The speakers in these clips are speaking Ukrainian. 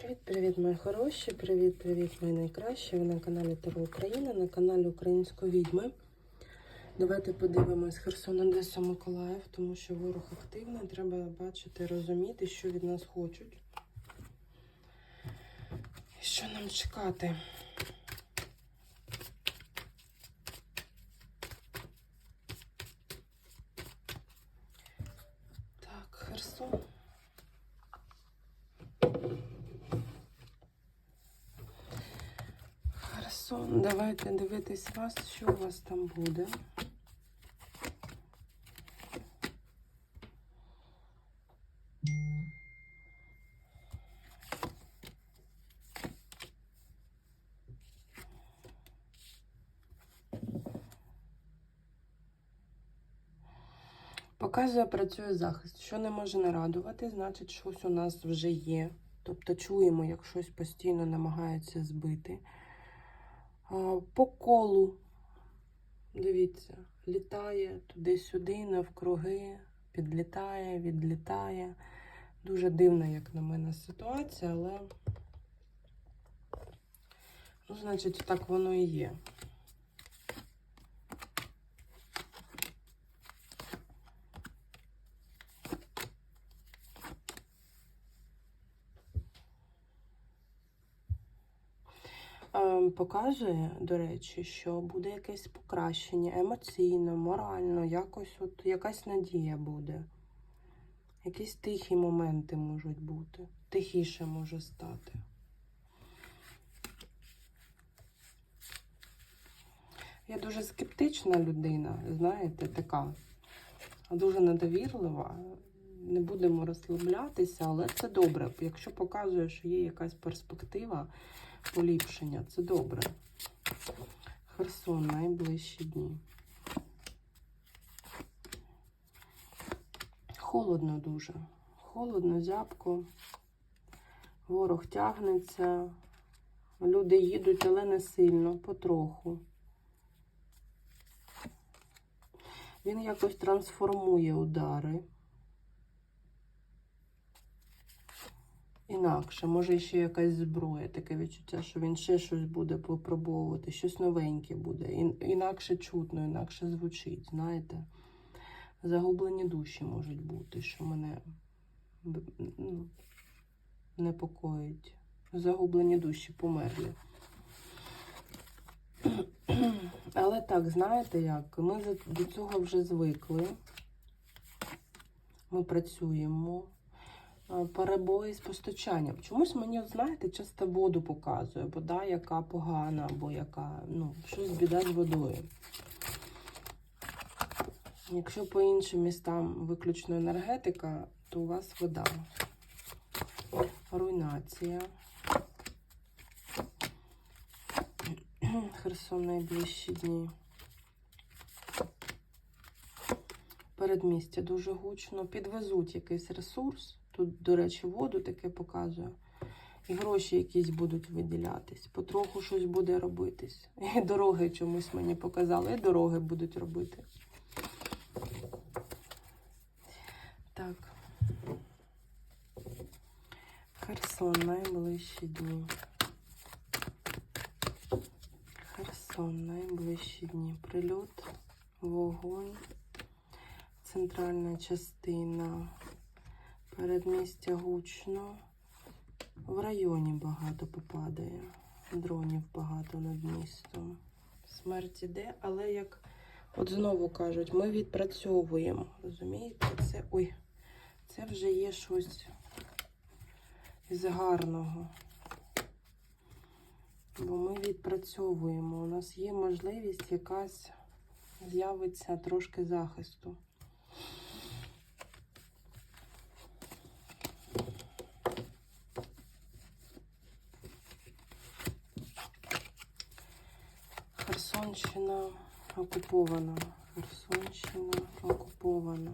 Привіт-привіт, мої хороші! Привіт-привіт, мої найкращі! Ви на каналі Таро Україна, на каналі Української відьми. Давайте подивимось Херсон, Одеса, Миколаїв, тому що ворог активний. Треба бачити, розуміти, що від нас хочуть. Що нам чекати? Так, Херсон. Херсон, давайте дивитись вас, що у вас там буде. Показує, працює захист. Що не може не значить, щось у нас вже є. Тобто чуємо, як щось постійно намагається збити. По колу, дивіться, літає туди-сюди, навкруги, підлітає, відлітає. Дуже дивна, як на мене, ситуація, але, ну, значить, так воно і є. Ем, Показує, до речі, що буде якесь покращення емоційно, морально, якось от якась надія буде. Якісь тихі моменти можуть бути. Тихіше може стати. Я дуже скептична людина, знаєте, така дуже недовірлива. Не будемо розслаблятися, але це добре. Якщо показує, що є якась перспектива поліпшення, це добре. Херсон найближчі дні. Холодно дуже. Холодно, зябко. Ворог тягнеться. Люди їдуть, але не сильно, потроху. Він якось трансформує удари. Інакше, може ще якась зброя, таке відчуття, що він ще щось буде попробовувати, щось новеньке буде. Інакше чутно, інакше звучить, знаєте. Загублені душі можуть бути, що мене ну, непокоїть. Загублені душі померлі. Але так, знаєте як? Ми до цього вже звикли. Ми працюємо. Е, Перебої з постачанням. Чомусь мені, знаєте, часто воду показує, вода, яка погана, або яка, ну, щось біда з водою. Якщо по іншим містам виключно енергетика, то у вас вода. Руйнація. Херсон найближчі дні. Передмістя дуже гучно. Підвезуть якийсь ресурс. Тут, до речі, воду таке показує. І гроші якісь будуть виділятись. Потроху щось буде робитись. І дороги чомусь мені показали, і дороги будуть робити. Так. Херсон найближчі дні. Херсон найближчі дні. Прильот, вогонь, центральна частина, передмістя гучно. В районі багато попадає. Дронів багато над містом. Смерть іде, але як от знову кажуть, ми відпрацьовуємо. Розумієте? Це ой, це вже є щось із гарного. Бо ми відпрацьовуємо. У нас є можливість якась з'явиться трошки захисту. Херсонщина окупована. Херсонщина окупована.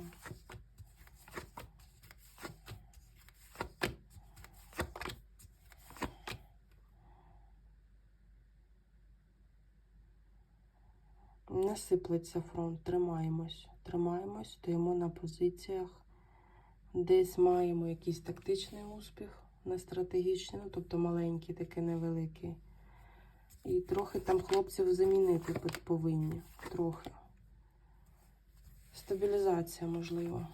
Не сиплеться фронт, тримаємось. Тримаємось, стоїмо на позиціях. Десь маємо якийсь тактичний успіх, не стратегічні, ну, тобто маленький, такий невеликий. І трохи там хлопців замінити повинні. Трохи. Стабілізація можливо.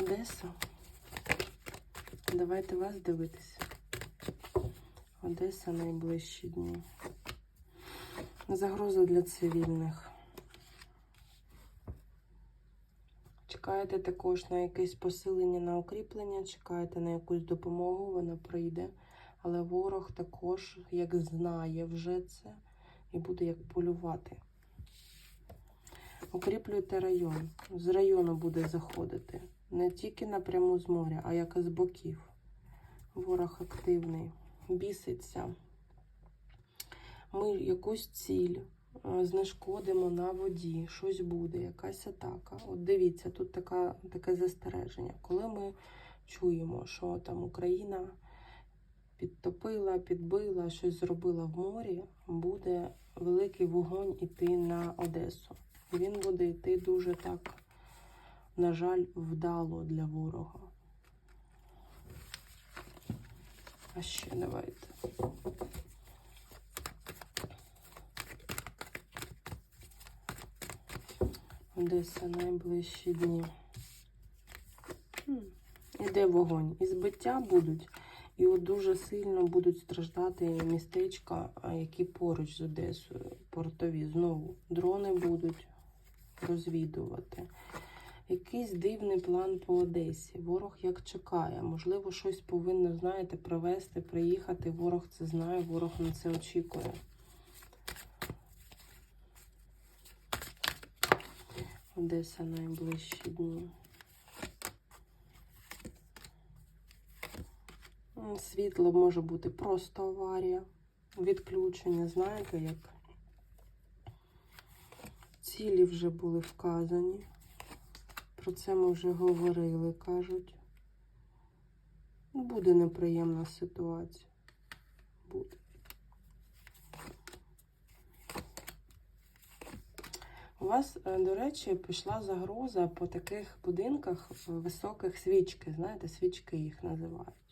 Одеса. Давайте вас дивитися. Одеса найближчі дні. Загроза для цивільних. Чекаєте також на якесь посилення на укріплення, чекаєте на якусь допомогу, вона прийде. Але ворог також, як знає вже це, і буде як полювати. Укріплюйте район. З району буде заходити. Не тільки напряму з моря, а як і з боків. Ворог активний, біситься. Ми якусь ціль е, знешкодимо на воді, щось буде, якась атака. От дивіться, тут така, таке застереження. Коли ми чуємо, що там Україна підтопила, підбила, щось зробила в морі, буде великий вогонь іти на Одесу. Він буде йти дуже так, на жаль, вдало для ворога. А ще давайте. Одеса найближчі дні. Іде вогонь. І збиття будуть. І от дуже сильно будуть страждати містечка, які поруч з Одесою, портові. Знову дрони будуть розвідувати. Якийсь дивний план по Одесі. Ворог як чекає. Можливо, щось повинно, знаєте, привезти, приїхати. Ворог це знає, ворог на це очікує. Одеса найближчі дні. Світло може бути просто аварія, відключення, знаєте, як цілі вже були вказані. Про це ми вже говорили, кажуть. Ну, Буде неприємна ситуація. Буде. У вас, е, до речі, пішла загроза по таких будинках е, високих свічки. Знаєте, свічки їх називають.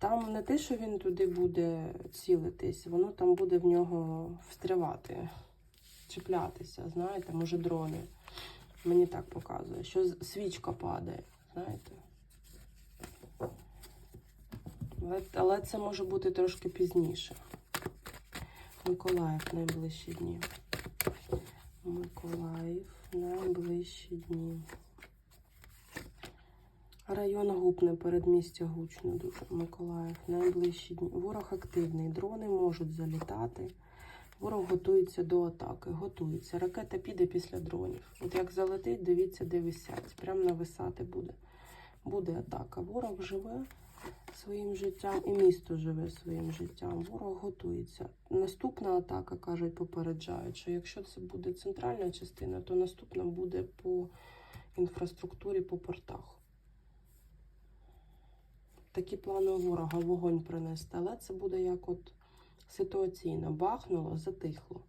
Там не те, що він туди буде цілитись, воно там буде в нього встрявати, чіплятися, знаєте, може дрони. Мені так показує, що свічка падає, знаєте. Але, але це може бути трошки пізніше. Миколаїв найближчі дні. Миколаїв найближчі дні. Район Гупне, передмістя гучно дуже. Миколаїв найближчі дні. Ворог активний. Дрони можуть залітати. Ворог готується до атаки. Готується. Ракета піде після дронів. От як залетить, дивіться, де висять. Прям нависати буде. Буде атака. Ворог живе своїм життям і місто живе своїм життям. Ворог готується. Наступна атака, кажуть, попереджають, що якщо це буде центральна частина, то наступна буде по інфраструктурі, по портах. Такі плани у ворога вогонь принести, але це буде як от ситуаційно бахнуло, затихло.